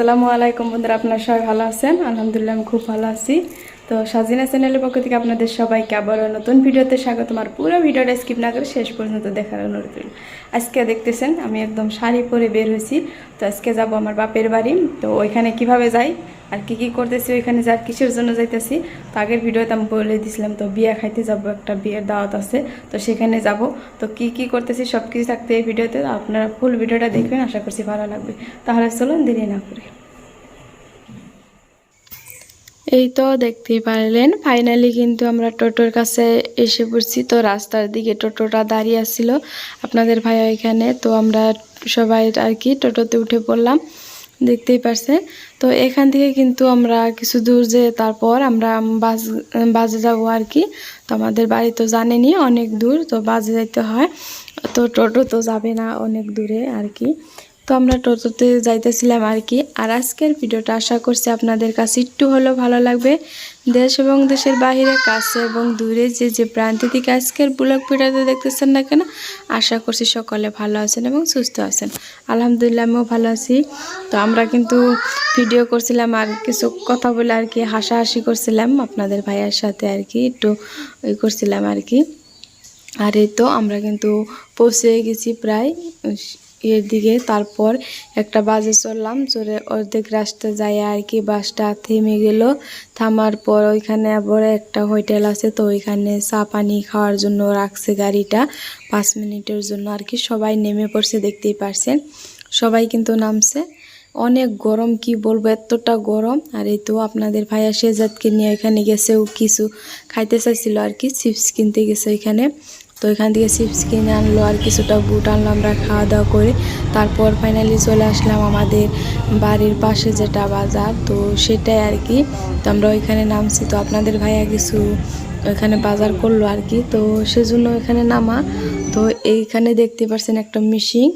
আসসালামু আলাইকুম বন্ধুরা, আপনার সবাই ভালো আছেন? আলহামদুলিল্লাহ আমি খুব ভালো আছি। তো সাজিনা চ্যানেলের পক্ষ থেকে আপনাদের সবাইকে আবারও নতুন ভিডিওতে স্বাগত আমার পুরো ভিডিওটা স্কিপ না করে শেষ পর্যন্ত দেখার অনুরোধ করি আজকে দেখতেছেন, আমি একদম শাড়ি পরে বের হয়েছি। তো আজকে যাব আমার বাপের বাড়ি। তো ওইখানে কীভাবে যাই? আর কি কি করতেছি ওইখানে যার কিসের জন্য যাইতেছি, তো আগের ভিডিওতে আমি বলে দিছিলাম, তো বিয়ে খাইতে যাব, একটা বিয়ের দাওয়াত আছে, তো সেখানে যাব। তো কি কি করতেছি সব কিছু থাকতে এই ভিডিওতে আপনারা ফুল ভিডিওটা দেখবেন, আশা করছি ভালো লাগবে। তাহলে চলুন দেরি না করে। এই তো দেখতেই পারলেন, ফাইনালি কিন্তু আমরা টোটোর কাছে এসে পড়ছি, তো রাস্তার দিকে টোটোটা দাঁড়িয়ে আসছিল আপনাদের ভাইয়া এখানে তো আমরা সবাই আর কি টোটোতে উঠে পড়লাম। দেখতেই পারছে। তো এখান থেকে কিন্তু আমরা কিছু দূর যে তারপর আমরা বাস বাজে যাব আর কি। তো আমাদের বাড়ি তো জানেনি অনেক দূর, তো বাজে যাইতে হয়। তো টোটো তো যাবে না অনেক দূরে আর কি। তো আমরা টোটোতে যাইতেছিলাম আর কি। আর আজকের ভিডিওটা আশা করছি আপনাদের কাছে একটু হলেও ভালো লাগবে। দেশ এবং দেশের বাইরে কাছে এবং দূরে যে যে প্রান্ত থেকে আজকের ব্লগ ভিডিওতে দেখতেছেন না কেন, আশা করছি সকলে ভালো আছেন এবং সুস্থ আছেন। আলহামদুলিল্লাহ আমিও ভালো আছি। তো আমরা কিন্তু ভিডিও করছিলাম আর কিছু কথা বলে আর কি, হাসাহাসি করছিলাম আপনাদের ভাইয়ার সাথে আর কি, একটু ওই করছিলাম আর কি। আর এই তো আমরা কিন্তু পৌঁছে গেছি প্রায় এর দিকে তারপর একটা বাসে চললাম চলে অর্ধেক রাস্তা যায় আর কি বাসটা থেমে গেল। থামার পর ওইখানে আবার একটা হোটেল আছে, তো ওইখানে চা পানি খাওয়ার জন্য রাখছে গাড়িটা। পাঁচ মিনিটের জন্য আর কি সবাই নেমে পড়ছে, দেখতেই পারছেন। সবাই কিন্তু নামছে। অনেক গরম, কি বলব, এতটা গরম। আর এই তো আপনাদের ভাইয়া শেজাদকে নিয়ে এখানে গেছে, ও কিছু খাইতে চাইছিল আর কি, চিপস কিনতে গেছে ওইখানে। তো এখান থেকে চিপস কিনে আনলো, আর কিছুটা বুট আনলো আমরা খাওয়া দাওয়া করে। তারপর ফাইনালি চলে আসলাম আমাদের বাড়ির পাশে যেটা বাজার, তো সেটাই আর কি। তো আমরা ওইখানে নামছি। তো আপনাদের ভাইয়া কিছু ওইখানে বাজার করল আর কি। তো সেজন্য ওইখানে নামা। তো এইখানে দেখতে পাচ্ছেন একটা মিশিং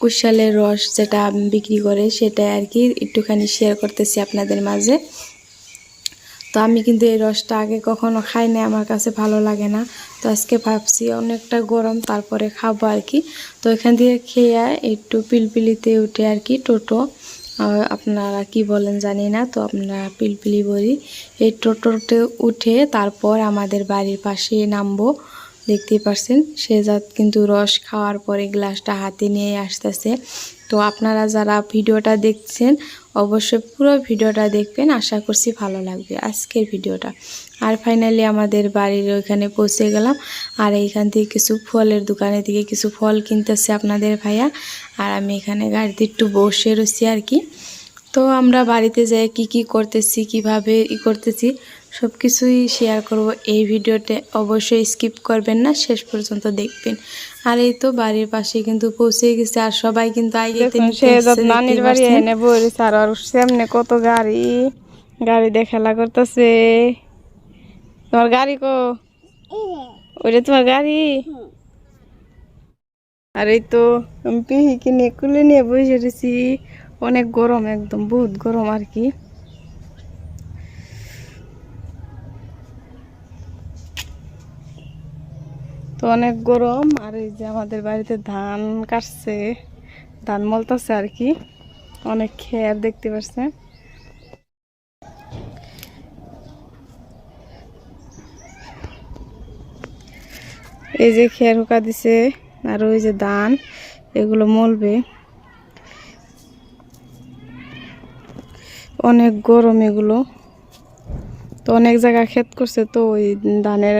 কুশালের রস যেটা বিক্রি করে, সেটাই আর কি। একটুখানি শেয়ার করতেছি আপনাদের মাঝে। তো আমি কিন্তু এই রসটা আগে কখনো খাই না আমার কাছে ভালো লাগে না। তো আজকে ভাবছি অনেকটা গরম, তারপরে খাব আর কি। তো এখান দিয়ে খেয়ে একটু পিলপিলিতে উঠে আর কি টোটো। আপনারা কি বলেন জানি না, তো আপনারা পিলপিলি বলি। এই টোটোতে উঠে তারপর আমাদের বাড়ির পাশে নামবো। দেখতেই পারছেন, সে জাত কিন্তু রস খাওয়ার পরে গ্লাসটা হাতে নিয়ে আসতেছে। তো আপনারা যারা ভিডিওটা দেখছেন, অবশ্যই পুরো ভিডিওটা দেখবেন, আশা করছি ভালো লাগবে আজকের ভিডিওটা। আর ফাইনালি আমাদের বাড়ির ওইখানে পৌঁছে গেলাম, আর এইখান থেকে কিছু ফলের দোকানে থেকে কিছু ফল কিনতেছে আপনাদের ভাইয়া। আর আমি এখানে গাড়িতে একটু বসে রয়েছি আর কি। তো আমরা বাড়িতে যাই, কি কি করতেছি, কীভাবে ই করতেছি সব কিছুই শেয়ার করব। এই ভিডিওতে অবশ্যই স্কিপ করবেন না শেষ পর্যন্ত দেখবেন। আর এই তো বাড়ির পাশে কিন্তু পৌঁছে গেছে আর সবাই কিন্তু সামনে কত গাড়ি? গাড়ি দিয়ে খেলা করতেছে। তোমার গাড়ি কো? ওইটা তোমার গাড়ি? আর এই তো আমি পিহিকে নিয়ে কুলে নিয়ে বসে রয়েছি। অনেক গরম একদম বহুত গরম আর কি। তো অনেক গরম, আর এই যে আমাদের বাড়িতে ধান কাটছে, ধান মলতেছে আর কি। অনেক খেয়ার দেখতে পাচ্ছেন এই যে খেয়ার হুকা দিছে, আর ওই যে ধান, এগুলো মলবে। অনেক গরম এগুলো। তো অনেক জায়গা ক্ষেত করছে, তো ওই ধানের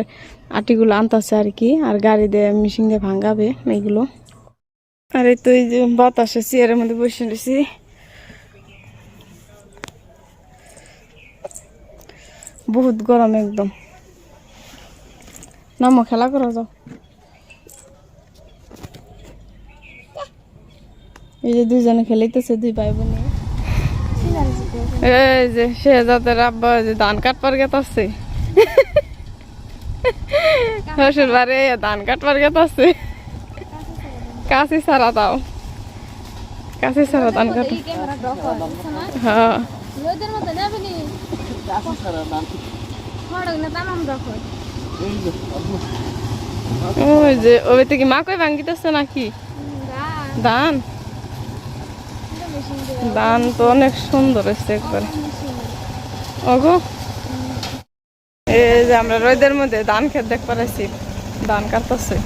আটিগুলো আনতেছে আর কি, আর গাড়ি দিয়ে মেশিন দিয়ে ভাঙাবে এইগুলো আর এই তো এই যে বাতাসে চেয়ারের মধ্যে বসে রয়েছি। বহুত গরম একদম। নামো, খেলা করো যাও। এই যে দুইজনে খেলাইতেছে, দুই ভাই বোন এই যে যাদের আব্বা যে ধান কাটবার গেতাছে। শ্বশুর বাড়ি ধান কাটবার গেতাছে। কাশি সারা দাও। কাশি সারা ধান কাট হ্যাঁ। ওই যে ওই থেকে মা কই ভাঙ্গিতেছে নাকি? ধান? ধান তো অনেক সুন্দর হয়েছে একবারে। ওগো এই যে আমরা রোদের মধ্যে ধান খেত দেখ পারাইছি ধান কাটতেছে।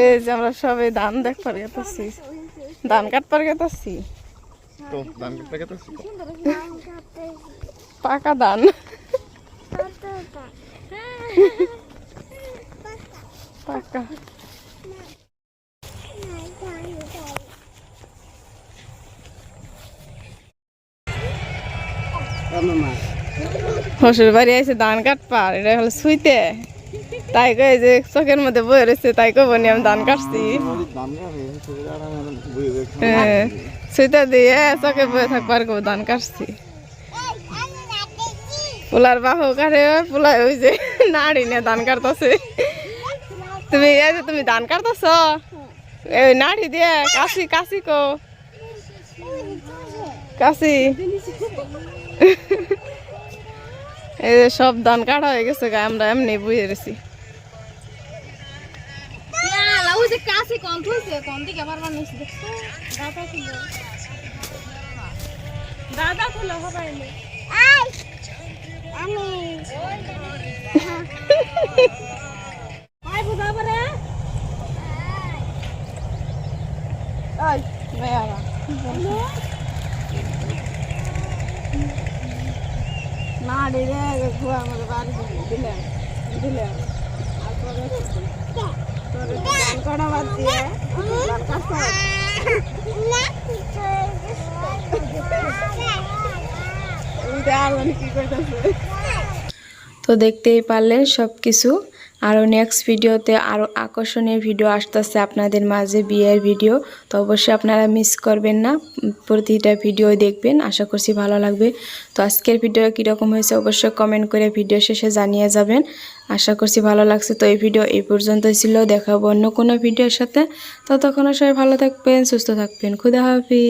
এই যে আমরা সবাই ধান দেখ পার গেতেছি ধান কাটপার গেতেছি পাকা ধান। পাকা। শ্বশুর বাড়ি আছে ধান কাটপার এটা হলো সুইতে। তাই কই যে চোখের মধ্যে বয়ে রয়েছে তাই কব আমি ধান কাটছি। হ্যাঁ, সুইতে দিয়ে চোখে বয়ে থাকবার কব ধান কাটছি। পোলার বাহু কাটে পোলা ওই যে নাড়ি নিয়ে ধান কাটতেছে। তুমি এই যে তুমি ধান কাটতেছ? এই নাড়ি দিয়ে কাশি কাশি কো কাশি। এই যে সব ধান কাটা হয়ে গেছে গা, আমরা এমনি বুঝে গেছি দাদা ওই হবে কাছে কোন তুইছে কোন দিকে পারবার নিছি দেখছ দাদা ছিল দাদা ছিল হবে না আই আমি আই বুঝা পারে Ay, মেয়ারা বাড়ি দিলে দিলে। বাদ দিয়ে করতেছে। তো দেখতেই পারলেন সব কিছু আরও নেক্সট ভিডিওতে আরও আকর্ষণীয় ভিডিও আসতেছে আপনাদের মাঝে বিয়ের ভিডিও তো অবশ্যই আপনারা মিস করবেন না, প্রতিটা ভিডিও দেখবেন, আশা করছি ভালো লাগবে। তো আজকের ভিডিও কীরকম হয়েছে অবশ্যই কমেন্ট করে ভিডিও শেষে জানিয়ে যাবেন। আশা করছি ভালো লাগছে। তো এই ভিডিও এই পর্যন্তই ছিল। দেখাবো অন্য কোনো ভিডিওর সাথে। ততক্ষণ সবাই ভালো থাকবেন, সুস্থ থাকবেন। খুদা হাফিজ।